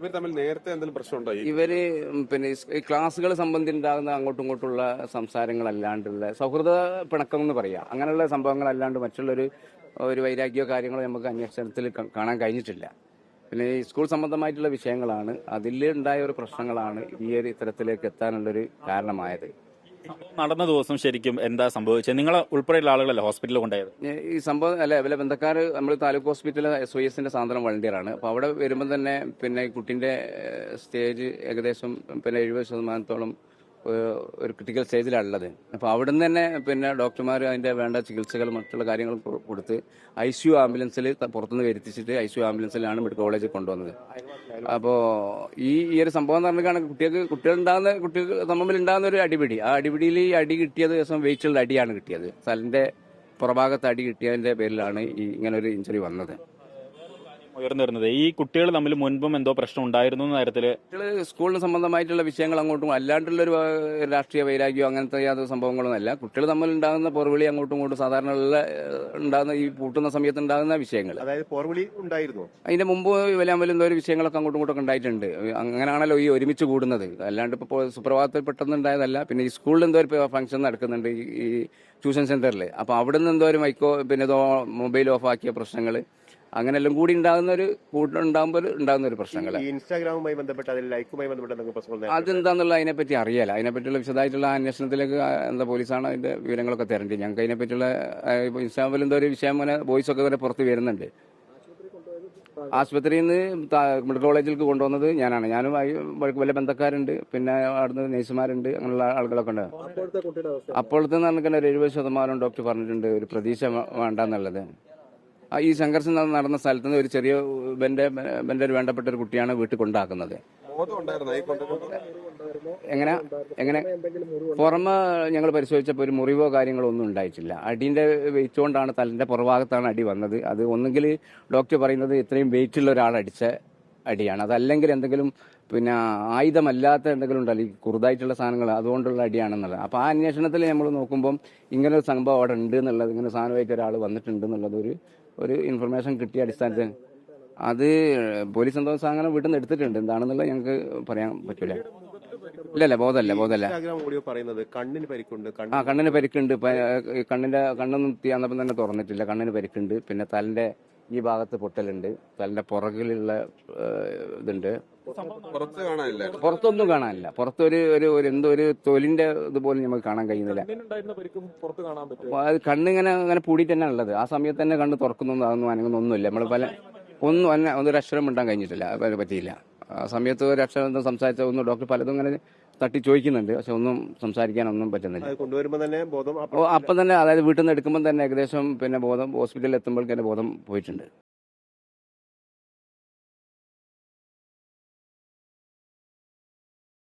ഇവർ തമ്മിൽ നേരത്തെ എന്തെങ്കിലും പ്രശ്നമുണ്ടോ ഇവർ പിന്നെ ഈ ക്ലാസ്സുകൾ സംബന്ധിച്ചുണ്ടാകുന്ന അങ്ങോട്ടും ഇങ്ങോട്ടുള്ള സംസാരങ്ങളല്ലാണ്ടുള്ള സൗഹൃദ പിണക്കം എന്ന് പറയാം. അങ്ങനെയുള്ള സംഭവങ്ങളല്ലാണ്ട് മറ്റുള്ളൊരു ഒരു വൈരാഗ്യോ കാര്യങ്ങളോ നമുക്ക് അന്വേഷണത്തിൽ കാണാൻ കഴിഞ്ഞിട്ടില്ല. പിന്നെ ഈ സ്കൂൾ സംബന്ധമായിട്ടുള്ള വിഷയങ്ങളാണ്. അതിലുണ്ടായ ഒരു പ്രശ്നങ്ങളാണ് ഈ ഒരു ഇത്തരത്തിലേക്ക് എത്താനുള്ളൊരു കാരണമായത്. നടന്ന ദിവസം ശരിക്കും എന്താ സംഭവിച്ചത്? നിങ്ങൾ ഉൾപ്പെടെയുള്ള ആളുകളല്ലേ ഹോസ്പിറ്റലിൽ കൊണ്ടുപോയത്? ഈ- സംഭവം അല്ല ഇവരെ ബന്ധക്കാർ നമ്മൾ താലൂക്ക് ഹോസ്പിറ്റൽ എസ് ഒ എസിന്റെ സാന്ത്വനം വളണ്ടിയറാണ് അപ്പോൾ അവിടെ വരുമ്പോൾ തന്നെ പിന്നെ കുട്ടിന്റെ സ്റ്റേജ് ഏകദേശം പിന്നെ എഴുപത് ശതമാനത്തോളം ഒരു ക്രിട്ടിക്കൽ സ്റ്റേജിലാണുള്ളത് അപ്പോൾ അവിടെ നിന്ന് തന്നെ പിന്നെ ഡോക്ടർമാർ അതിന്റെ വേണ്ട ചികിത്സകൾ മറ്റുള്ള കാര്യങ്ങൾ കൊടുത്ത് ഐ സി യു ആംബുലൻസിൽ പുറത്തുനിന്ന് വരുത്തിച്ചിട്ട് ഐ സി യു ആംബുലൻസിലാണ് മെഡിക്കൽ കോളേജിൽ കൊണ്ടുവന്നത്. അപ്പോൾ ഈ ഈ ഒരു സംഭവം എന്ന് പറഞ്ഞാൽ കുട്ടികൾക്ക് കുട്ടികളുണ്ടാകുന്ന കുട്ടികൾക്ക് തമ്മിൽ ഉണ്ടാകുന്ന ഒരു അടിപിടി. ആ അടിപിടിയിൽ ഈ അടി കിട്ടിയത് ദിവസം വെയിച്ചുള്ള അടിയാണ് കിട്ടിയത്. തലന്റെ പുറഭാഗത്ത് അടി കിട്ടിയതിന്റെ പേരിലാണ് ഈ ഇങ്ങനെ ഒരു ഇഞ്ചുറി വന്നത്. ഉയർന്നു വരുന്നത് ഈ കുട്ടികൾ തമ്മിൽ മുൻപും എന്തോ പ്രശ്നം ഉണ്ടായിരുന്നു എന്ന കുട്ടികൾ സ്കൂളിന് സംബന്ധമായിട്ടുള്ള വിഷയങ്ങൾ അങ്ങോട്ടും അല്ലാണ്ടുള്ള ഒരു രാഷ്ട്രീയ വൈരാഗ്യം അങ്ങനത്തെ യാതൊരു സംഭവങ്ങളൊന്നും അല്ല. കുട്ടികൾ തമ്മിൽ ഉണ്ടാകുന്ന പോർവിളി അങ്ങോട്ടും ഇങ്ങോട്ടും സാധാരണ ഉള്ള ഉണ്ടാകുന്ന ഈ പൂട്ടുന്ന സമയത്ത് ഉണ്ടാകുന്ന വിഷയങ്ങൾ. അതായത് പോർവിളി ഉണ്ടായിരുന്നു? അതിന്റെ മുമ്പ് വലിയ വലിയ എന്തോ ഒരു വിഷയങ്ങളൊക്കെ അങ്ങോട്ടും ഇങ്ങോട്ടും ഉണ്ടായിട്ടുണ്ട്. അങ്ങനെയാണല്ലോ ഈ ഒരുമിച്ച് കൂടുന്നത്. അല്ലാണ്ട് ഇപ്പോൾ സുപ്രഭാതത്തിൽ പെട്ടെന്ന് ഉണ്ടായതല്ല പിന്നെ ഈ സ്കൂളിൽ എന്തോ ഒരു ഫംഗ്ഷൻ നടക്കുന്നുണ്ട് ഈ- ഈ ട്യൂഷൻ സെന്ററിൽ അപ്പോൾ അവിടെ നിന്ന് എന്തോ ഒരു മൈക്കോ പിന്നെ മൊബൈൽ ഓഫ് ആക്കിയ പ്രശ്നങ്ങൾ അങ്ങനെ എല്ലാം കൂടി ഉണ്ടാകുന്ന ഒരു കൂട്ടുണ്ടാകുമ്പോൾ ഉണ്ടാകുന്ന ഒരു പ്രശ്നങ്ങൾ ഇൻസ്റ്റാഗ്രാമുമായി ബന്ധപ്പെട്ട് അതിൽ ലൈക്കുമായി ബന്ധപ്പെട്ട്? അതെന്താന്നുള്ള അതിനെപ്പറ്റി അറിയാല അതിനെപ്പറ്റിയുള്ള വിശദമായിട്ടുള്ള അന്വേഷണത്തിലേക്ക് എന്താ പോലീസാണ് അതിന്റെ വിവരങ്ങളൊക്കെ തരേണ്ടത്. ഞങ്ങൾക്ക് അതിനെപ്പറ്റിയുള്ള ഇൻസ്റ്റാഗ്രാമിൽ എന്തോ ഒരു വിഷയം പോലെ വോയിസ് ഒക്കെ വരെ പുറത്ത് വരുന്നുണ്ട്. ആശുപത്രിയിൽ നിന്ന് മെഡിക്കൽ കോളേജിലേക്ക് കൊണ്ടുവന്നത് ഞാനാണ്. ഞാനും വലിയ വല്ല ബന്ധക്കാരുണ്ട്. പിന്നെ അവിടുന്ന് നേഴ്സുമാരുണ്ട്. അങ്ങനെയുള്ള ആളുകളൊക്കെ ഉണ്ട്. അപ്പോഴത്തെ പറഞ്ഞാൽ ഒരു എഴുപത് ശതമാനം ഡോക്ടർ പറഞ്ഞിട്ടുണ്ട്. ഒരു പ്രതീക്ഷ വേണ്ടെന്നുള്ളത്. ഈ സംഘർഷം നടന്ന സ്ഥലത്ത് നിന്ന് ഒരു ചെറിയ ബന്റെ ബന്റെ ഒരു വേണ്ടപ്പെട്ട ഒരു കുട്ടിയാണ് വീട്ടിൽ കൊണ്ടാക്കുന്നത്. എങ്ങനെ? എങ്ങനെ? പുറമെ ഞങ്ങൾ പരിശോധിച്ചപ്പോൾ ഒരു മുറിവോ കാര്യങ്ങളോ ഒന്നും ഉണ്ടായിട്ടില്ല. അടിന്റെ വെയിറ്റ് കൊണ്ടാണ് തലന്റെ പുറഭാഗത്താണ് അടി വന്നത്. അത് ഒന്നുകിൽ ഡോക്ടർ പറയുന്നത് ഇത്രയും വെയിറ്റ് ഉള്ള ഒരാൾ അടിച്ച അടിയാണ്. അതല്ലെങ്കിൽ എന്തെങ്കിലും പിന്നെ ആയുധമല്ലാത്ത എന്തെങ്കിലും ഉണ്ടല്ലോ ഈ കുറുതായിട്ടുള്ള സാധനങ്ങൾ അതുകൊണ്ടുള്ള അടിയാണെന്നുള്ളത്. അപ്പോൾ ആ അന്വേഷണത്തിൽ നമ്മൾ നോക്കുമ്പോൾ ഇങ്ങനെ ഒരു സംഭവം അവിടെ ഉണ്ട് എന്നുള്ളത് ഇങ്ങനെ സാധനമായിട്ട് ഒരാൾ വന്നിട്ടുണ്ട് എന്നുള്ളത് ഒരു ഒരു ഇൻഫർമേഷൻ കിട്ടിയ അടിസ്ഥാനത്തിൽ. അത് പോലീസ് എന്തോ സാധനം വീട്ടിൽ നിന്ന് എടുത്തിട്ടുണ്ട്. എന്താണെന്നുള്ളത് ഞങ്ങൾക്ക് പറയാൻ പറ്റൂല. ഇല്ലല്ല ഇല്ല ബോധമല്ല ബോധമല്ല ഇൻസ്റ്റാഗ്രാം ഓഡിയോ പറയുന്നത് കണ്ണിന് പരിക്കുണ്ട് ആ കണ്ണ് കണ്ണിന് പരിക്കുണ്ട്. കണ്ണിന്റെ കണ്ണൊന്നും തീയാന്നപ്പം തന്നെ തുറന്നിട്ടില്ല. കണ്ണിന് പരിക്കുണ്ട്. പിന്നെ തലന്റെ ഈ ഭാഗത്ത് പൊട്ടലുണ്ട്. തലന്റെ പുറകിലുള്ള ഇതുണ്ട്. കാണാനില്ല. പുറത്തൊന്നും കാണാനില്ല. പുറത്തൊരു ഒരു ഒരു എന്തോ ഒരു തൊലിന്റെ ഇതുപോലും നമുക്ക് കാണാൻ കഴിയുന്നില്ല. അത് കണ്ണിങ്ങനെ അങ്ങനെ പൂടിയിട്ട് തന്നെ ഉള്ളത് ആ സമയത്ത് തന്നെ കണ്ണ് തുറക്കുന്നൊന്നും അതൊന്നും അനങ്ങുന്നൊന്നുമില്ല നമ്മൾ പല ഒന്നും അന്ന ഒരു അക്ഷരം മിണ്ടാൻ കഴിഞ്ഞിട്ടില്ല. അത് പറ്റിയില്ല. ആ സമയത്ത് ഒരു അക്ഷരം ഒന്നും സംസാരിച്ച ഒന്നും ഡോക്ടർ പലതും ഇങ്ങനെ തട്ടി ചോദിക്കുന്നുണ്ട്. പക്ഷെ ഒന്നും സംസാരിക്കാനൊന്നും പറ്റുന്നില്ല. കൊണ്ടുവരുമ്പോൾ തന്നെ ബോധം അപ്പം തന്നെ അതായത് വീട്ടിൽ നിന്ന് എടുക്കുമ്പോൾ തന്നെ ഏകദേശം പിന്നെ ബോധം ഹോസ്പിറ്റലിൽ എത്തുമ്പോഴേക്കും തന്നെ ബോധം പോയിട്ടുണ്ട്.